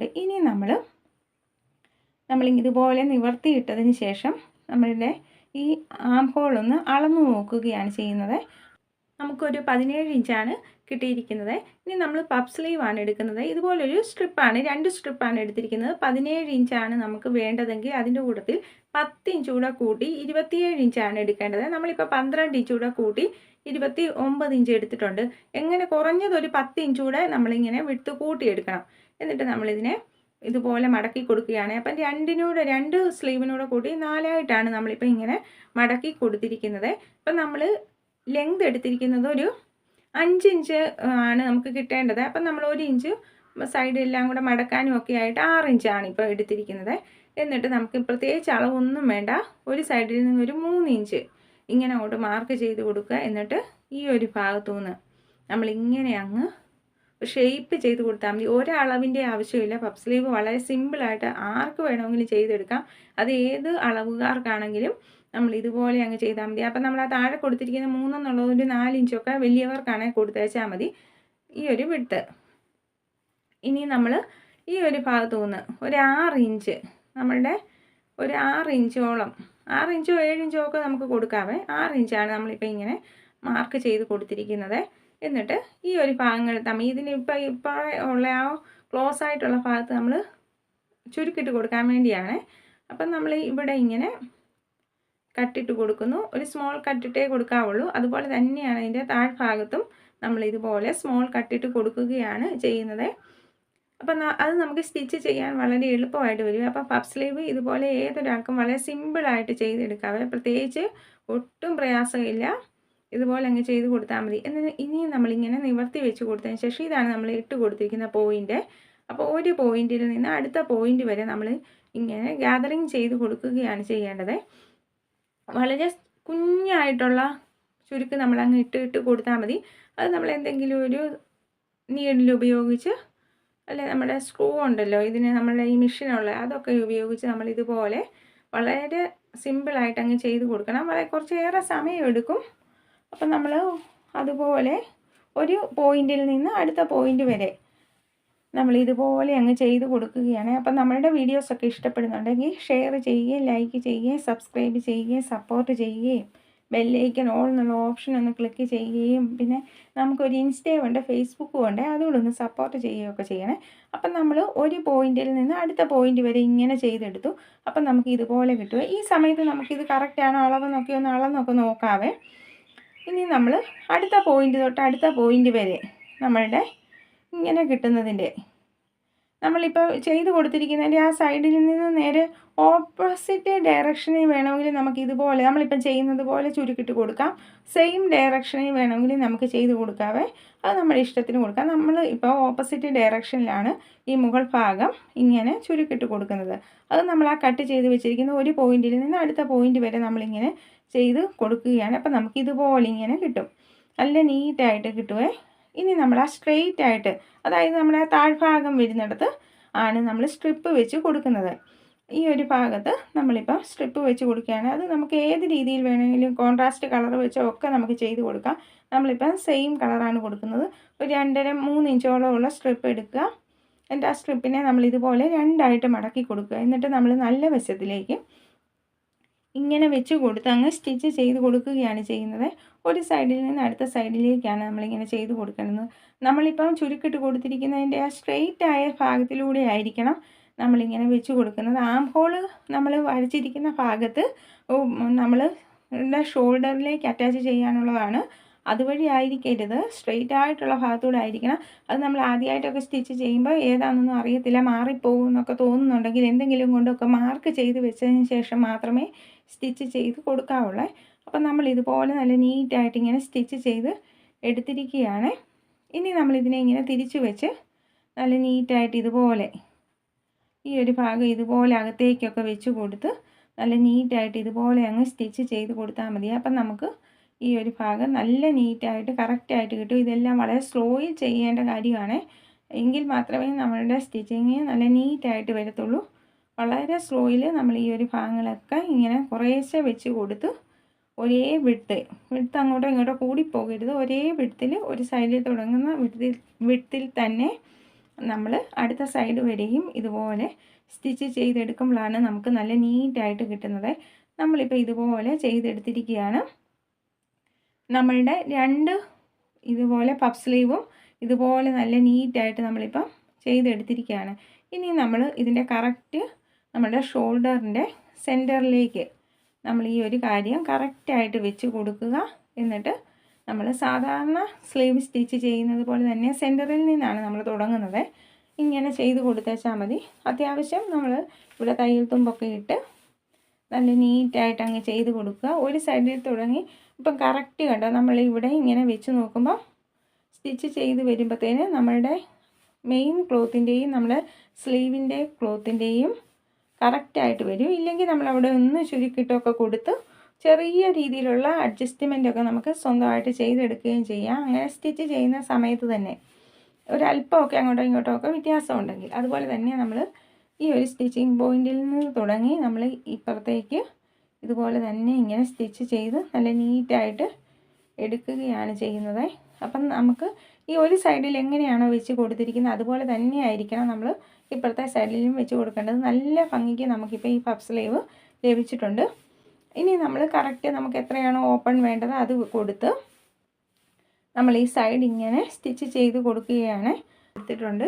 കിട്ടുന്നുണ്ട് ഇനി നമ്മൾ നമ്മൾ ഇതുപോലെ നിവർത്തിയിട്ടതിന് ശേഷം നമ്മളുടെ ഈ ആം ഹോളൊന്ന് അളന്നു നോക്കുകയാണ് ചെയ്യുന്നത്. നമുക്കൊരു പതിനേഴ് ഇഞ്ചാണ് കിട്ടിയിരിക്കുന്നത്. ഇനി നമ്മൾ പപ്പ് സ്ലീവ് ആണ് എടുക്കുന്നത്. ഇതുപോലൊരു സ്ട്രിപ്പാണ് രണ്ട് സ്ട്രിപ്പാണ് എടുത്തിരിക്കുന്നത്. പതിനേഴ് ഇഞ്ചാണ് നമുക്ക് വേണ്ടതെങ്കിൽ അതിന്റെ കൂട്ടത്തിൽ പത്ത് ഇഞ്ച് കൂടെ കൂട്ടി ഇരുപത്തിയേഴ് ഇഞ്ചാണ് എടുക്കേണ്ടത്. നമ്മളിപ്പോൾ പന്ത്രണ്ട് ഇഞ്ച് കൂടെ കൂട്ടി ഇരുപത്തി ഒമ്പത് ഇഞ്ച് എടുത്തിട്ടുണ്ട്. എങ്ങനെ കുറഞ്ഞതൊരു പത്ത് ഇഞ്ച് കൂടെ നമ്മളിങ്ങനെ വിട്ട് കൂട്ടിയെടുക്കണം. എന്നിട്ട് നമ്മളിതിനെ ഇതുപോലെ മടക്കി കൊടുക്കുകയാണ്. അപ്പം രണ്ടിനൂടെ രണ്ട് സ്ലീവിനൂടെ കൂട്ടി നാലായിട്ടാണ് നമ്മളിപ്പോൾ ഇങ്ങനെ മടക്കി കൊടുത്തിരിക്കുന്നത്. അപ്പം നമ്മൾ ലെങ്ത് എടുത്തിരിക്കുന്നത് ഒരു അഞ്ച് ഇഞ്ച് ആണ് നമുക്ക് കിട്ടേണ്ടത്. അപ്പം നമ്മൾ ഒരു ഇഞ്ച് സൈഡെല്ലാം കൂടെ മടക്കാനും ഒക്കെ ആയിട്ട് ആറ് ഇഞ്ചാണ് ഇപ്പോൾ എടുത്തിരിക്കുന്നത്. എന്നിട്ട് നമുക്ക് പ്രത്യേകിച്ച് അളവൊന്നും വേണ്ട. ഒരു സൈഡിൽ നിന്ന് ഒരു മൂന്ന് ഇഞ്ച് ഇങ്ങനെ അങ്ങോട്ട് മാർക്ക് ചെയ്ത് കൊടുക്കുക. എന്നിട്ട് ഈ ഒരു ഭാഗത്തു നിന്ന് നമ്മളിങ്ങനെ അങ്ങ് ഷേപ്പ് ചെയ്ത് കൊടുത്താൽ മതി. ഒരളവിന്റെ ആവശ്യമില്ല. പപ്പ് സ്ലീവ് വളരെ സിമ്പിളായിട്ട് ആർക്ക് വേണമെങ്കിലും ചെയ്തെടുക്കാം. അത് ഏത് അളവുകാർക്കാണെങ്കിലും നമ്മൾ ഇതുപോലെ അങ്ങ് ചെയ്താൽ മതി. അപ്പം നമ്മൾ ആ താഴെ കൊടുത്തിരിക്കുന്ന മൂന്നെന്നുള്ളത് ഒരു നാലിഞ്ചൊക്കെ വലിയവർക്കാണ് കൊടുത്തയച്ചാൽ മതി. ഈ ഒരു വിട്ട്. ഇനി നമ്മൾ ഈ ഒരു ഭാഗത്തു നിന്ന് ഒരു ആറ് ഇഞ്ച് നമ്മളുടെ ഒരു ആറ് ഇഞ്ചോളം ആറ് ഇഞ്ചോ ഏഴ് ഇഞ്ചോ ഒക്കെ നമുക്ക് കൊടുക്കാവേ. ആറ് ഇഞ്ചാണ് നമ്മളിപ്പോൾ ഇങ്ങനെ മാർക്ക് ചെയ്ത് കൊടുത്തിരിക്കുന്നത്. എന്നിട്ട് ഈ ഒരു ഭാഗങ്ങൾ തമ്മിൽ ഇതിന് ഇപ്പോൾ ഇപ്പോൾ ഉള്ള ആ ക്ലോസ് ആയിട്ടുള്ള ഭാഗത്ത് നമ്മൾ ചുരുക്കിട്ട് കൊടുക്കാൻ വേണ്ടിയാണ്. അപ്പം നമ്മൾ ഇവിടെ ഇങ്ങനെ കട്ടിട്ട് കൊടുക്കുന്നു. ഒരു സ്മോൾ കട്ടിട്ടേ കൊടുക്കാവുള്ളൂ. അതുപോലെ തന്നെയാണ് അതിന്റെ താഴ്ഭാഗത്തും നമ്മൾ ഇതുപോലെ സ്മോൾ കട്ടിട്ട് കൊടുക്കുകയാണ് ചെയ്യുന്നത്. അപ്പം അത് നമുക്ക് സ്റ്റിച്ച് ചെയ്യാൻ വളരെ എളുപ്പമായിട്ട് വരും. അപ്പം പഫ് സ്ലീവ് ഇതുപോലെ ഏതൊരാൾക്കും വളരെ സിമ്പിളായിട്ട് ചെയ്തെടുക്കാവേ പ്രത്യേകിച്ച് ഒട്ടും പ്രയാസമില്ല. ഇതുപോലെ അങ്ങ് ചെയ്ത് കൊടുത്താൽ മതി. എന്നിട്ട് ഇനിയും നമ്മളിങ്ങനെ നിവർത്തി വെച്ച് കൊടുത്തതിന് ശേഷം ഇതാണ് നമ്മൾ ഇട്ട് കൊടുത്തിരിക്കുന്ന പോയിന്റ് അപ്പോൾ ഒരു പോയിന്റിൽ നിന്ന് അടുത്ത പോയിന്റ് വരെ നമ്മൾ ഇങ്ങനെ ഗ്യാതറിങ് ചെയ്ത് കൊടുക്കുകയാണ് ചെയ്യേണ്ടത്. വളരെ കുഞ്ഞായിട്ടുള്ള ചുരുക്ക് നമ്മൾ അങ്ങ് ഇട്ട് ഇട്ട് കൊടുത്താൽ മതി. അത് നമ്മൾ എന്തെങ്കിലും ഒരു നീഡിൽ ഉപയോഗിച്ച് അല്ലെ നമ്മുടെ സ്ക്രൂ ഉണ്ടല്ലോ ഇതിന് നമ്മുടെ ഈ മെഷീനുള്ള അതൊക്കെ ഉപയോഗിച്ച് നമ്മൾ ഇതുപോലെ വളരെ സിമ്പിളായിട്ട് അങ്ങ് ചെയ്ത് കൊടുക്കണം. വളരെ കുറച്ചേറെ സമയം എടുക്കും. അപ്പം നമ്മൾ അതുപോലെ ഒരു പോയിന്റിൽ നിന്ന് അടുത്ത പോയിന്റ് വരെ നമ്മൾ ഇതുപോലെ അങ്ങ് ചെയ്ത് കൊടുക്കുകയാണ്. അപ്പം നമ്മളുടെ വീഡിയോസൊക്കെ ഇഷ്ടപ്പെടുന്നുണ്ടെങ്കിൽ ഷെയർ ചെയ്യുകയും ലൈക്ക് ചെയ്യുകയും സബ്സ്ക്രൈബ് ചെയ്യുകയും സപ്പോർട്ട് ചെയ്യുകയും ബെല്ലൈക്കൻ ഓൾ എന്നുള്ള ഓപ്ഷൻ ഒന്ന് ക്ലിക്ക് ചെയ്യുകയും പിന്നെ നമുക്കൊരു ഇൻസ്റ്റയും ഉണ്ട് ഫേസ്ബുക്കും ഉണ്ട് അതുകൂടെ ഒന്ന് സപ്പോർട്ട് ചെയ്യുകയൊക്കെ ചെയ്യണേ. അപ്പം നമ്മൾ ഒരു പോയിന്റിൽ നിന്ന് അടുത്ത പോയിന്റ് വരെ ഇങ്ങനെ ചെയ്തെടുത്തു. അപ്പം നമുക്ക് ഇതുപോലെ കിട്ടുക ഈ സമയത്ത് നമുക്കിത് കറക്റ്റാണോ അളവെന്നൊക്കെ ഒന്ന് അളന്നൊക്കെ നോക്കാവേ. ഇനി നമ്മൾ അടുത്ത പോയിന്റ് തൊട്ട് അടുത്ത പോയിന്റ് വരെ നമ്മളുടെ ഇങ്ങനെ കിട്ടുന്നതിന്റെ. നമ്മളിപ്പോൾ ചെയ്ത് കൊടുത്തിരിക്കുന്നതിന്റെ ആ സൈഡിൽ നിന്ന് നേരെ ഓപ്പോസിറ്റ് ഡയറക്ഷനിൽ വേണമെങ്കിൽ നമുക്ക് ഇതുപോലെ നമ്മളിപ്പം ചെയ്യുന്നത് പോലെ ചുരുക്കിട്ട് കൊടുക്കാം. സെയിം ഡയറക്ഷനിൽ വേണമെങ്കിൽ നമുക്ക് ചെയ്ത് കൊടുക്കാവേ. അത് നമ്മുടെ ഇഷ്ടത്തിന് കൊടുക്കാം. നമ്മൾ ഇപ്പോൾ ഓപ്പോസിറ്റ് ഡയറക്ഷനിലാണ് ഈ മുകൾ ഭാഗം ഇങ്ങനെ ചുരുക്കിട്ട് കൊടുക്കുന്നത്. അത് നമ്മൾ ആ കട്ട് ചെയ്ത് വെച്ചിരിക്കുന്ന ഒരു പോയിന്റിൽ നിന്ന് അടുത്ത പോയിന്റ് വരെ നമ്മളിങ്ങനെ ചെയ്ത് കൊടുക്കുകയാണ്. അപ്പം നമുക്ക് ഇതുപോലെ ഇങ്ങനെ കിട്ടും. നല്ല നീറ്റായിട്ട് കിട്ടുമേ ഇനി നമ്മൾ ആ സ്ട്രെയിറ്റ് ആയിട്ട് അതായത് നമ്മുടെ താഴ്ഭാഗം വരുന്നിടത്ത് ആണ് നമ്മൾ സ്ട്രിപ്പ് വെച്ച് കൊടുക്കുന്നത്. ഈ ഒരു ഭാഗത്ത് നമ്മളിപ്പോൾ സ്ട്രിപ്പ് വെച്ച് കൊടുക്കുകയാണ്. അത് നമുക്ക് ഏത് രീതിയിൽ വേണമെങ്കിലും കോൺട്രാസ്റ്റ് കളർ വെച്ചോ ഒക്കെ നമുക്ക് ചെയ്ത് കൊടുക്കാം. നമ്മളിപ്പം സെയിം കളറാണ് കൊടുക്കുന്നത്. ഒരു രണ്ടര മൂന്ന് ഇഞ്ചോളമുള്ള സ്ട്രിപ്പ് എടുക്കുക. എന്നിട്ട് ആ സ്ട്രിപ്പിനെ നമ്മൾ ഇതുപോലെ രണ്ടായിട്ട് മടക്കി കൊടുക്കുക. എന്നിട്ട് നമ്മൾ നല്ല വശത്തിലേക്ക് ഇങ്ങനെ വെച്ച് കൊടുത്ത് അങ്ങ് സ്റ്റിച്ച് ചെയ്ത് കൊടുക്കുകയാണ് ചെയ്യുന്നത്. ഒരു സൈഡിൽ നിന്ന് അടുത്ത സൈഡിലേക്കാണ് നമ്മളിങ്ങനെ ചെയ്ത് കൊടുക്കുന്നത് നമ്മളിപ്പം ചുരുക്കിട്ട് കൊടുത്തിരിക്കുന്നതിന്റെ ആ സ്ട്രെയിറ്റ് ആയ ഭാഗത്തിലൂടെ ആയിരിക്കണം നമ്മളിങ്ങനെ വെച്ച് കൊടുക്കുന്നത്. ആം ഹോൾ നമ്മൾ വരച്ചിരിക്കുന്ന ഭാഗത്ത് നമ്മൾ ഷോൾഡറിലേക്ക് അറ്റാച്ച് ചെയ്യാനുള്ളതാണ് അതുവഴി ആയിരിക്കരുത് സ്ട്രെയിറ്റ് ആയിട്ടുള്ള ഭാഗത്തൂടെ ആയിരിക്കണം. അത് നമ്മൾ ആദ്യമായിട്ടൊക്കെ സ്റ്റിച്ച് ചെയ്യുമ്പോൾ ഏതാണെന്നൊന്നും അറിയത്തില്ല മാറിപ്പോകും എന്നൊക്കെ തോന്നുന്നുണ്ടെങ്കിൽ എന്തെങ്കിലും കൊണ്ടൊക്കെ മാർക്ക് ചെയ്ത് വെച്ചതിന് ശേഷം മാത്രമേ സ്റ്റിച്ച് ചെയ്ത് കൊടുക്കാവുള്ളൂ. അപ്പം നമ്മൾ ഇതുപോലെ നല്ല നീറ്റായിട്ട് ഇങ്ങനെ സ്റ്റിച്ച് ചെയ്ത് എടുത്തിരിക്കുകയാണ്. ഇനി നമ്മൾ ഇതിനെ ഇങ്ങനെ തിരിച്ച് വെച്ച് നല്ല നീറ്റായിട്ട് ഇതുപോലെ ഈ ഒരു ഭാഗം ഇതുപോലെ അകത്തേക്കൊക്കെ വെച്ച് കൊടുത്ത് നല്ല നീറ്റായിട്ട് ഇതുപോലെ അങ്ങ് സ്റ്റിച്ച് ചെയ്ത് കൊടുത്താൽ മതി. അപ്പം നമുക്ക് ഈ ഒരു ഭാഗം നല്ല നീറ്റായിട്ട് കറക്റ്റായിട്ട് കിട്ടും. ഇതെല്ലാം വളരെ സ്ലോയിൽ ചെയ്യേണ്ട കാര്യമാണ്. എങ്കിൽ മാത്രമേ നമ്മളുടെ സ്റ്റിച്ചിങ് നല്ല നീറ്റായിട്ട് വരത്തുള്ളൂ. വളരെ സ്ലോയിൽ നമ്മൾ ഈ ഒരു ഭാഗങ്ങളൊക്കെ ഇങ്ങനെ കുറേശ്ശെ വെച്ച് കൊടുത്ത് ഒരേ വിടുത്ത് വിടുത്ത് അങ്ങോട്ടോ ഇങ്ങോട്ടോ കൂടി പോകരുത്. ഒരേ വിടുത്തിൽ ഒരു സൈഡിൽ തുടങ്ങുന്ന വിടുത്തിൽ വിടുത്തിൽ തന്നെ നമ്മൾ അടുത്ത സൈഡ് വരെയും ഇതുപോലെ സ്റ്റിച്ച് ചെയ്തെടുക്കുമ്പോഴാണ് നമുക്ക് നല്ല നീറ്റായിട്ട് കിട്ടുന്നത്. നമ്മളിപ്പോൾ ഇതുപോലെ ചെയ്തെടുത്തിരിക്കുകയാണ്. നമ്മളുടെ രണ്ട് ഇതുപോലെ പഫ് സ്ലീവും ഇതുപോലെ നല്ല നീറ്റായിട്ട് നമ്മളിപ്പം ചെയ്തെടുത്തിരിക്കുകയാണ്. ഇനി നമ്മൾ ഇതിന്റെ കറക്റ്റ് നമ്മുടെ ഷോൾഡറിന്റെ സെന്ററിലേക്ക് നമ്മൾ ഈ ഒരു കാര്യം കറക്റ്റായിട്ട് വെച്ച് കൊടുക്കുക. എന്നിട്ട് നമ്മൾ സാധാരണ സ്ലീവ് സ്റ്റിച്ച് ചെയ്യുന്നത് പോലെ തന്നെ സെന്ററിൽ നിന്നാണ് നമ്മൾ തുടങ്ങുന്നത്. ഇങ്ങനെ ചെയ്ത് കൊടുത്തേച്ചാൽ മതി. അത്യാവശ്യം നമ്മൾ ഇവിടെ തയ്യൽ തുമ്പൊക്കെ ഇട്ട് നല്ല നീറ്റായിട്ട് അങ്ങ് ചെയ്ത് കൊടുക്കുക. ഒരു സൈഡിൽ തുടങ്ങി. ഇപ്പം കറക്റ്റ് കണ്ടോ? നമ്മൾ ഇവിടെ ഇങ്ങനെ വെച്ച് നോക്കുമ്പോൾ സ്റ്റിച്ച് ചെയ്ത് വരുമ്പോഴത്തേന് നമ്മളുടെ മെയിൻ ക്ലോത്തിന്റെയും നമ്മൾ സ്ലീവിന്റെ ക്ലോത്തിന്റെയും കറക്റ്റായിട്ട് വരും. ഇല്ലെങ്കിൽ നമ്മൾ അവിടെ ഒന്ന് ചുരുക്കിട്ടൊക്കെ കൊടുത്ത് ചെറിയ രീതിയിലുള്ള അഡ്ജസ്റ്റ്മെന്റൊക്കെ നമുക്ക് സ്വന്തമായിട്ട് ചെയ്തെടുക്കുകയും ചെയ്യാം. അങ്ങനെ സ്റ്റിച്ച് ചെയ്യുന്ന സമയത്ത് തന്നെ ഒരല്പമൊക്കെ അങ്ങോട്ടോ ഇങ്ങോട്ടോ ഒക്കെ വ്യത്യാസം ഉണ്ടെങ്കിൽ അതുപോലെ തന്നെ നമ്മൾ ഈ ഒരു സ്റ്റിച്ചിങ് പോയിന്റിൽ നിന്ന് തുടങ്ങി നമ്മൾ ഇപ്പുറത്തേക്ക് ഇതുപോലെ തന്നെ ഇങ്ങനെ സ്റ്റിച്ച് ചെയ്ത് നല്ല നീറ്റായിട്ട് എടുക്കുകയാണ് ചെയ്യുന്നത്. അപ്പം നമുക്ക് ഈ ഒരു സൈഡിൽ എങ്ങനെയാണോ വെച്ച് കൊടുത്തിരിക്കുന്നത് അതുപോലെ തന്നെ ആയിരിക്കണം നമ്മൾ ഇപ്പുറത്തെ സൈഡിലും വെച്ച് കൊടുക്കേണ്ടത്. നല്ല ഭംഗിക്ക് നമുക്കിപ്പോൾ ഈ പഫ് സ്ലീവ് ലഭിച്ചിട്ടുണ്ട്. ഇനി നമ്മൾ കറക്റ്റ് നമുക്ക് എത്രയാണോ ഓപ്പൺ വേണ്ടത് അത് കൊടുത്ത് നമ്മൾ ഈ സൈഡ് ഇങ്ങനെ സ്റ്റിച്ച് ചെയ്ത് കൊടുക്കുകയാണ്. എടുത്തിട്ടുണ്ട്.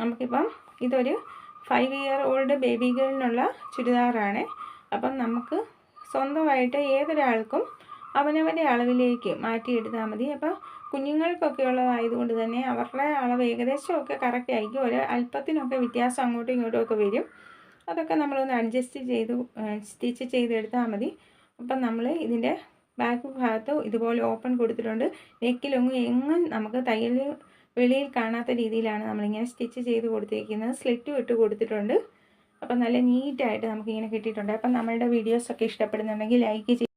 നമുക്കിപ്പം ഇതൊരു ഫൈവ് ഇയർ ഓൾഡ് ബേബി ഗേളിനുള്ള ചുരിദാറാണ്. അപ്പം നമുക്ക് സ്വന്തമായിട്ട് ഏതൊരാൾക്കും അവനവന്റെ അളവിലേക്ക് മാറ്റിയെടുത്താൽ മതി. അപ്പോൾ കുഞ്ഞുങ്ങൾക്കൊക്കെ ഉള്ളതായതുകൊണ്ട് തന്നെ അവരുടെ അളവ് ഏകദേശമൊക്കെ കറക്റ്റ് ആയിരിക്കും. ഒരു അല്പത്തിനൊക്കെ വ്യത്യാസം അങ്ങോട്ടും ഇങ്ങോട്ടും ഒക്കെ വരും. അതൊക്കെ നമ്മളൊന്ന് അഡ്ജസ്റ്റ് ചെയ്ത് സ്റ്റിച്ച് ചെയ്തെടുത്താൽ മതി. അപ്പം നമ്മൾ ഇതിന്റെ ബാക്ക് ഭാഗത്ത് ഇതുപോലെ ഓപ്പൺ കൊടുത്തിട്ടുണ്ട്. നെക്കിലൊന്നും എങ്ങും നമുക്ക് തയ്യൽ വെളിയിൽ കാണാത്ത രീതിയിലാണ് നമ്മളിങ്ങനെ സ്റ്റിച്ച് ചെയ്ത് കൊടുത്തിരിക്കുന്നത്. സ്ലിറ്റും ഇട്ട് കൊടുത്തിട്ടുണ്ട്. അപ്പം നല്ല നീറ്റായിട്ട് നമുക്കിങ്ങനെ കിട്ടിയിട്ടുണ്ട്. അപ്പം നമ്മളുടെ വീഡിയോസൊക്കെ ഇഷ്ടപ്പെടുന്നുണ്ടെങ്കിൽ ലൈക്ക്